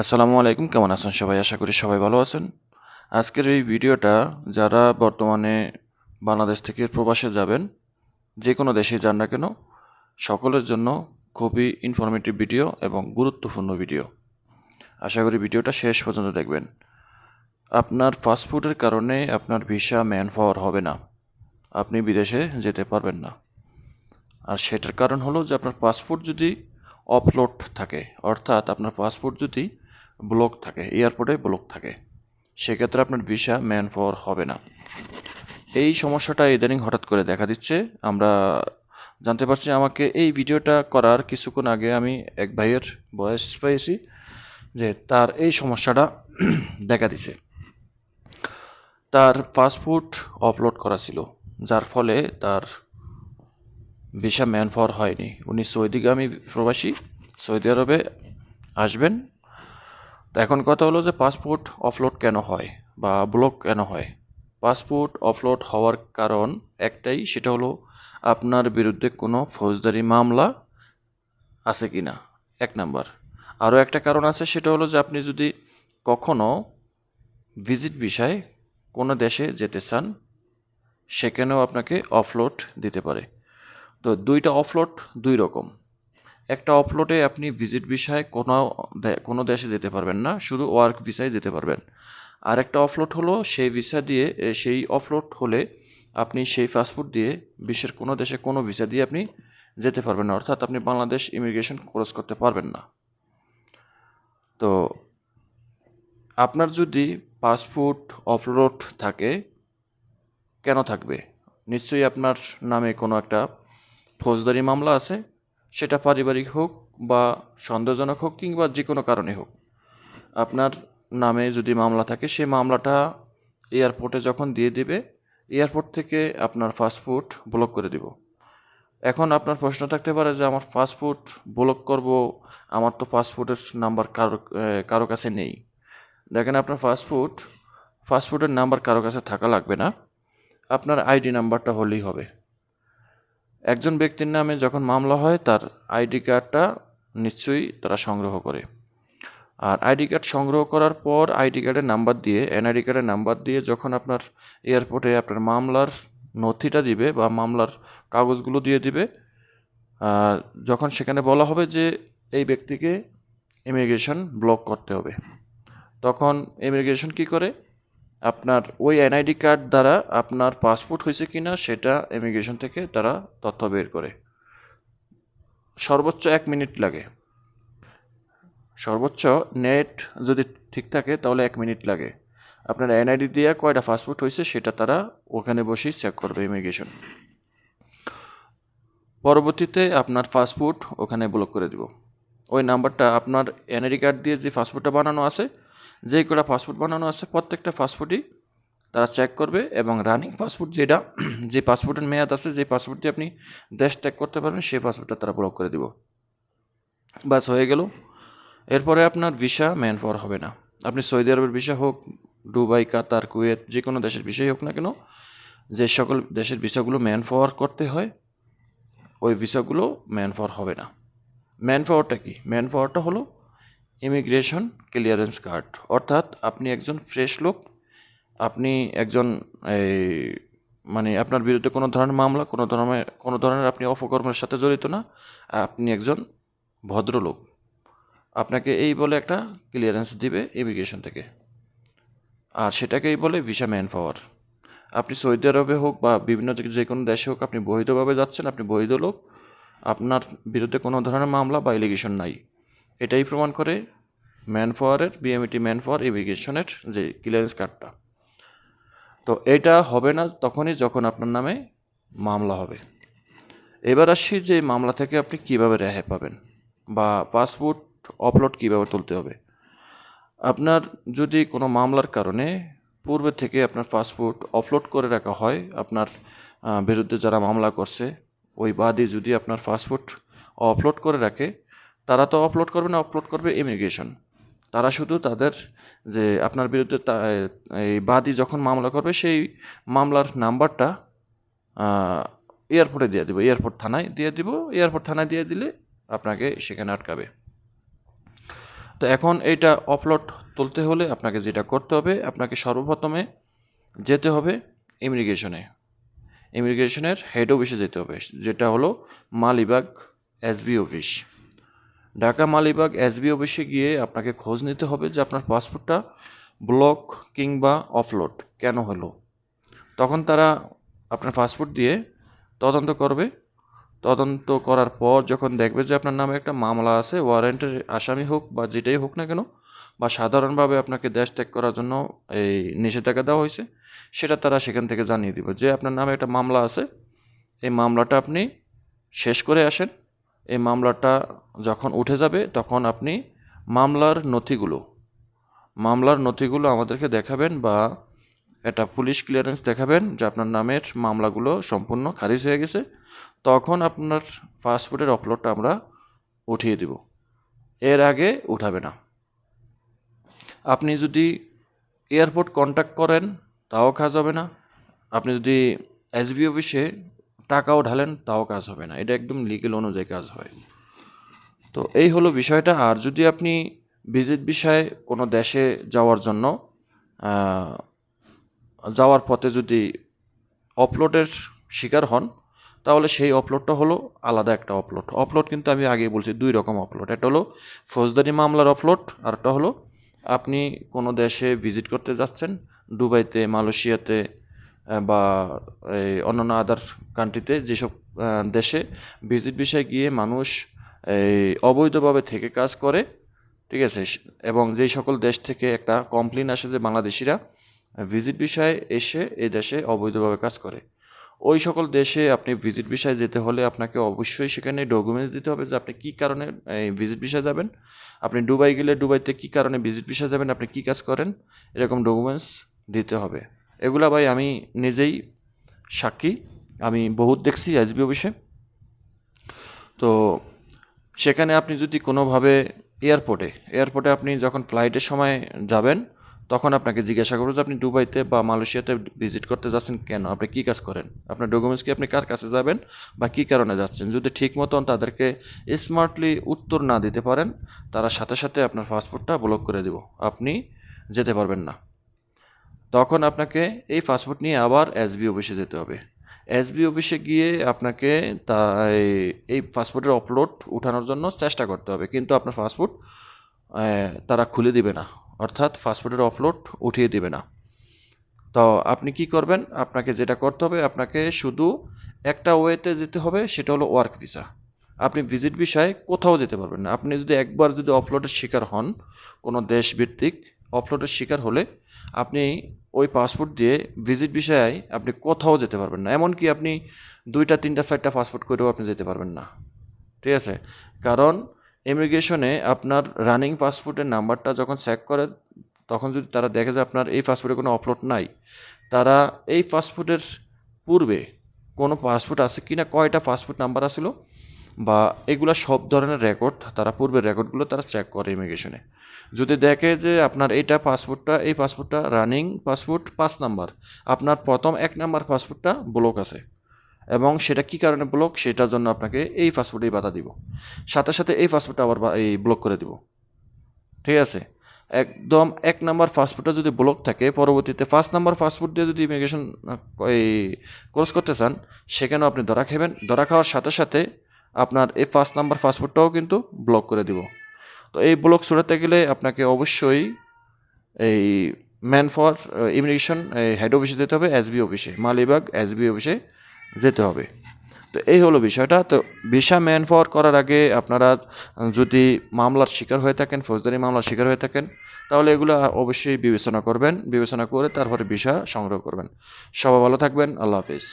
আসসালামু আলাইকুম, কেমন আছেন সবাই? আশা করি সবাই ভালো আছেন। আজকের এই ভিডিওটা যারা বর্তমানে বাংলাদেশ থেকে প্রবাসে যাবেন যে কোনো দেশে যান না কেন, সকলের জন্য খুবই ইনফরমেটিভ ভিডিও এবং গুরুত্বপূর্ণ ভিডিও আশা করি ভিডিওটা শেষ পর্যন্ত দেখবেন। আপনার ফাস্টফুডের কারণে আপনার ভিসা ম্যান পাওয়ার হবে না। আপনি বিদেশে যেতে পারবেন না। আর সেটার কারণ হলো যে আপনার পাসপোর্ট যদি অফলোড থাকে, অর্থাৎ আপনার পাসপোর্ট যদি ব্লক থাকে এয়ারপোর্টে ব্লক থাকে। সেক্ষেত্রে আপনার ভিসা ম্যান পাওয়ার হবে না। এই সমস্যাটা ইদানিং হঠাৎ করে দেখা দিচ্ছে। আমরা জানতে পারছি আমাকে এই ভিডিওটা করার কিছুক্ষণ আগে আমি এক ভাইয়ের বয়স পেয়েছি, যে তার এই সমস্যাটা দেখা দিছে। তার পাসপোর্ট আপলোড করা ছিল, যার ফলে তার ভিসা ম্যান পাওয়ার হয়নি। উনি সৌদিগামী প্রবাসী, সৌদি আরবে আসবেন। তো এখন কথা হলো যে পাসপোর্ট অফলোড কেন হয় বা ব্লক কেন হয়? পাসপোর্ট অফলোড হওয়ার কারণ একটাই, সেটা হলো আপনার বিরুদ্ধে কোনো ফৌজদারি মামলা আছে কি না এক নাম্বার। আরও একটা কারণ আছে, সেটা হলো যে আপনি যদি কখনো ভিজিট বিষয় কোনো দেশে যেতে চান, সেখানেও আপনাকে অফলোড দিতে পারে। তো দুইটা অফলোড দুই রকম। একটা অফলোডে আপনি ভিজিট ভিসায় কোনো কোনো দেশে যেতে পারবেন না, শুধু ওয়ার্ক ভিসায় যেতে পারবেন। আর একটা অফলোড হলো, সেই ভিসা দিয়ে সেই অফলোড হলে আপনি সেই পাসপোর্ট দিয়ে বিশ্বের কোনো দেশে কোনো ভিসা দিয়ে আপনি যেতে পারবেন না, অর্থাৎ আপনি বাংলাদেশ ইমিগ্রেশন ক্রস করতে পারবেন না। তো আপনার যদি পাসপোর্ট অফলোড থাকে, কেন থাকবে? নিশ্চয়ই আপনার নামে কোনো একটা ফৌজদারি মামলা আছে সেটা পারিবারিক হোক বা সন্দেহজনক হোক কিংবা যে কোনো কারণে হোক। আপনার নামে যদি মামলা থাকে সেই মামলাটা এয়ারপোর্টে যখন দিয়ে দিবে, এয়ারপোর্ট থেকে আপনার পাসপোর্ট ব্লক করে দিব। এখন আপনার প্রশ্ন থাকতে পারে যে, আমার পাসপোর্ট ব্লক করব, আমার তো পাসপোর্টের নাম্বার কারও কারও কাছে নেই। দেখেন, আপনার পাসপোর্ট, পাসপোর্টের নাম্বার কারও কাছে থাকা লাগবে না। আপনার আইডি নাম্বারটা হলেই হবে। একজন ব্যক্তির নামে যখন মামলা হয়, তার আইডি কার্ডটা নিশ্চয়ই তারা সংগ্রহ করে। আর আইডি কার্ড সংগ্রহ করার পর আইডি কার্ডের নাম্বার দিয়ে, এনআইডি কার্ডের নাম্বার দিয়ে যখন আপনার এয়ারপোর্টে আপনার মামলার নথিটা দিবে বা মামলার কাগজগুলো দিয়ে দিবে যখন সেখানে বলা হবে যে এই ব্যক্তিকে ইমিগ্রেশন ব্লক করতে হবে, তখন ইমিগ্রেশন কি করে? আপনার ওই এনআইডি কার্ড দ্বারা আপনার পাসপোর্ট হয়েছে কি না সেটা ইমিগ্রেশন থেকে তারা তথ্য বের করে। সর্বোচ্চ এক মিনিট লাগে। সর্বোচ্চ নেট যদি ঠিক থাকে তাহলে এক মিনিট লাগে। আপনার এনআইডি দিয়ে কয়টা পাসপোর্ট হয়েছে সেটা তারা ওখানে বসেই চেক করবে ইমিগ্রেশন পরবর্তীতে আপনার পাসপোর্ট ওখানে ব্লক করে দিব। ওই নাম্বারটা আপনার এনআইডি কার্ড দিয়ে যে পাসপোর্টটা বানানো আছে যেই কটা পাসপোর্ট বানানো আছে, প্রত্যেকটা পাসপোর্টই তারা চেক করবে এবং রানিং পাসপোর্ট যেটা, যে পাসপোর্টের মেয়াদ আছে, যে পাসপোর্টটি আপনি দেশ ত্যাগ করতে পারবেন, সেই পাসপোর্টটা তারা ব্লক করে দিব। বাস হয়ে গেল। এরপরে আপনার ভিসা ম্যান পাওয়ার হবে না। আপনি সৌদি আরবের ভিসা হোক, দুবাই, কাতার, কুয়েত, যে কোনো দেশের ভিসাই হোক না কেন, যে সকল দেশের ভিসাগুলো ম্যান পাওয়ার করতে হয়, ওই ভিসাগুলো ম্যান পাওয়ার হবে না। ম্যান পাওয়ারটা কি? ম্যান পাওয়ারটা হলো ইমিগ্রেশন ক্লিয়ারেন্স কার্ড। অর্থাৎ আপনি একজন ফ্রেশ লোক, আপনি একজন মানে আপনার বিরুদ্ধে কোনো ধরনের মামলা, কোনো ধরনের কোনো ধরনের আপনি অপকর্মের সাথে জড়িত না, আপনি একজন ভদ্রলোক। আপনাকে এই বলে একটা ক্লিয়ারেন্স দিবে ইমিগ্রেশন থেকে। আর সেটাকেই বলে ভিসা ম্যান পাওয়ার। আপনি সৌদি আরবে হোক বা বিভিন্ন যে কোনো দেশে হোক, আপনি বৈধভাবে যাচ্ছেন, আপনি বৈধ লোক, আপনার বিরুদ্ধে কোনো ধরনের মামলা বা এলিগেশন নাই। এটাই প্রমাণ করে ম্যান পাওয়ারের বিএমইটি ম্যান পাওয়ার ইমিগ্রেশনের যে ক্লিয়ারেন্স কার্ডটা তো এটা হবে না তখনই যখন আপনার নামে মামলা হবে। এবার আসছি যে মামলা থেকে আপনি কীভাবে রেহাই পাবেন বা পাসপোর্ট অপলোড কীভাবে তুলতে হবে। আপনার যদি কোনো মামলার কারণে পূর্বে থেকে আপনার পাসপোর্ট আপলোড করে রাখা হয়, আপনার বিরুদ্ধে যারা মামলা করছে, ওই বাদী যদি আপনার পাসপোর্ট আপলোড করে রাখে তারা তো আপলোড করবে না আপলোড করবে ইমিগ্রেশন তারা শুধু তাদের যে আপনার বিরুদ্ধে এই বাদী যখন মামলা করবে, সেই মামলার নাম্বারটা এয়ারপোর্টে দিয়ে দিব এয়ারপোর্ট থানায় দিয়ে দিব। এয়ারপোর্ট থানায় দিয়ে দিলে আপনাকে সেখানে আটকাবে। তো এখন এইটা অফলোড তুলতে হলে আপনাকে যেটা করতে হবে, আপনাকে সর্বপ্রথমে যেতে হবে ইমিগ্রেশনে ইমিগ্রেশনের হেড অফিসে যেতে হবে, যেটা হলো Malibagh SB office Dhaka Malibagh SB অফিসে গিয়ে আপনাকে খোঁজ নিতে হবে যে আপনার পাসপোর্টটা ব্লক কিংবা অফলোড কেন হলো। তখন তারা আপনার পাসপোর্ট দিয়ে তদন্ত করবে। তদন্ত করার পর যখন দেখবে যে আপনার নামে একটা মামলা আছে, ওয়ারেন্টের আসামি হোক বা যেটাই হোক না কেন, বা সাধারণভাবে আপনাকে দেশ ত্যাগ করার জন্য এই নিষেধাজ্ঞা দেওয়া হয়েছে, সেটা তারা সেখান থেকে জানিয়ে দিব যে আপনার নামে একটা মামলা আছে। এই মামলাটা আপনি শেষ করে আসেন। এই মামলাটা যখন উঠে যাবে, তখন আপনি মামলার নথিগুলো মামলার নথিগুলো আমাদেরকে দেখাবেন বা এটা পুলিশ ক্লিয়ারেন্স দেখাবেন যে আপনার নামের মামলাগুলো সম্পূর্ণ খারিজ হয়ে গেছে, তখন আপনার পাসপোর্টের অপলোডটা আমরা উঠিয়ে দিব। এর আগে উঠাবে না। আপনি যদি এয়ারপোর্ট কন্ট্যাক্ট করেন, তাও কাজ হবে না। আপনি যদি এসবি অফিসে টাকাও ঢালেন, তাও কাজ হবে না। এটা একদম লিগেল অনুযায়ী কাজ হয়। তো এই হলো বিষয়টা। আর যদি আপনি ভিজিট বিষয়ে কোনো দেশে যাওয়ার জন্য যাওয়ার পথে যদি অপলোডের শিকার হন, তাহলে সেই অপলোডটা হলো আলাদা একটা অপলোড অপলোড কিন্তু আমি আগেই বলছি, দুই রকম অপলোড একটা হলো ফৌজদারি মামলার অপলোড আর একটা হলো আপনি কোনো দেশে ভিজিট করতে যাচ্ছেন, দুবাইতে, মালয়েশিয়াতে বা এই অন্যান্য আদার কান্ট্রিতে যেসব দেশে ভিজিট বিষয়ে গিয়ে মানুষ এই অবৈধভাবে থেকে কাজ করে, ঠিক আছে? এবং যেই সকল দেশ থেকে একটা কমপ্লেন আসে যে বাংলাদেশিরা ভিজিট বিষয়ে এসে এই দেশে অবৈধভাবে কাজ করে। ওই সকল দেশে আপনি ভিজিট বিষয়ে যেতে হলে আপনাকে অবশ্যই সেখানে ডকুমেন্টস দিতে হবে যে আপনি কী কারণে, এই ভিজিট বিষয়ে যাবেন। আপনি দুবাই গেলে দুবাইতে কী কারণে ভিজিট বিষয়ে যাবেন, আপনি কী কাজ করেন, এরকম ডকুমেন্টস দিতে হবে। এগুলা ভাই আমি নিজেই সাক্ষী। আমি বহুত দেখছি এসবি অফিসে। তো সেখানে আপনি যদি কোনোভাবে এয়ারপোর্টে এয়ারপোর্টে আপনি যখন ফ্লাইটের সময় যাবেন, তখন আপনাকে জিজ্ঞাসা করব যে আপনি দুবাইতে বা মালয়েশিয়াতে ভিজিট করতে যাচ্ছেন কেন? আপনি কী কাজ করেন? আপনার ডকুমেন্টস কি আপনি কার কাছে যাবেন বা কী কারণে যাচ্ছেন? যদি ঠিক মতন তাদেরকে স্মার্টলি উত্তর না দিতে পারেন, তারা সাথে সাথে আপনার পাসপোর্টটা ব্লক করে দেব। আপনি যেতে পারবেন না। তখন আপনাকে এই পাসপোর্ট নিয়ে আবার এসবি অফিসে যেতে হবে। এসবি অফিসে গিয়ে আপনাকে তা, এই- পাসপোর্টের আপলোড উঠানোর জন্য চেষ্টা করতে হবে। কিন্তু আপনার পাসপোর্ট তারা খুলে দিবে না। অর্থাৎ পাসপোর্টের আপলোড উঠিয়ে দিবে না। তো আপনি কি করবেন? আপনাকে যেটা করতে হবে, আপনাকে শুধু একটা ওয়েতে যেতে হবে, সেটা হলো ওয়ার্ক ভিসা আপনি ভিজিট বিষয়ে কোথাও যেতে পারবেন না। আপনি যদি একবার যদি অপলোডের শিকার হন, কোনো দেশ ভিত্তিক অপলোডের শিকার হলে আপনি ওই পাসপোর্ট দিয়ে ভিজিট বিষয়ে আপনি কোথাও যেতে পারবেন না। এমনকি আপনি দুইটা, তিনটা, চারটা পাসপোর্ট করেও আপনি যেতে পারবেন না। ঠিক আছে? কারণ ইমিগ্রেশনে আপনার রানিং পাসপোর্টের নাম্বারটা যখন চেক করে, তখন যদি তারা দেখে যে আপনার এই পাসপোর্টে কোনো অপলোড নাই, তারা এই পাসপোর্টের পূর্বে কোনো পাসপোর্ট আছে কি না কয়টা পাসপোর্ট নাম্বার আসলো বা এগুলা সব ধরনের রেকর্ড তারা পূর্বের রেকর্ডগুলো তারা চেক করে ইমিগ্রেশনে যদি দেখে যে আপনার এইটা পাসপোর্টটা এই পাসপোর্টটা রানিং পাসপোর্ট পাঁচ নাম্বার, আপনার প্রথম এক নাম্বার পাসপোর্টটা ব্লক আছে। এবং সেটা কি কারণে ব্লক সেটার জন্য আপনাকে এই পাসপোর্টেই বাধা দিব। সাথে সাথে এই পাসপোর্টটা আবার এই ব্লক করে দিব। ঠিক আছে? একদম এক নাম্বার পাসপোর্টটা যদি ব্লক থাকে, পরবর্তীতে পাঁচ নাম্বার পাসপোর্ট দিয়ে যদি ইমিগ্রেশন এই ক্রস করতে চান, সেখানেও আপনি ধরা খাবেন। ধরা খাওয়ার সাথে সাথে আপনার এই পাঁচ নাম্বার পাসপোর্টটাও কিন্তু ব্লক করে দিব। তো এই ব্লক ছড়াতে গেলে আপনাকে অবশ্যই এই ম্যান ফর ইমিগ্রেশন হেড অফিসে যেতে হবে এসবি অফিসে মালিবাগ এসবি অফিসে যেতে হবে। তো এই হলো বিষয়টা। তো ভিসা ম্যান ফর করার আগে আপনারা যদি মামলার শিকার হয়ে থাকেন, ফৌজদারি মামলার শিকার হয়ে থাকেন, তাহলে এগুলো অবশ্যই বিবেচনা করবেন। বিবেচনা করে তারপরে ভিসা সংগ্রহ করবেন। সবাই ভালো থাকবেন। আল্লাহ হাফিজ।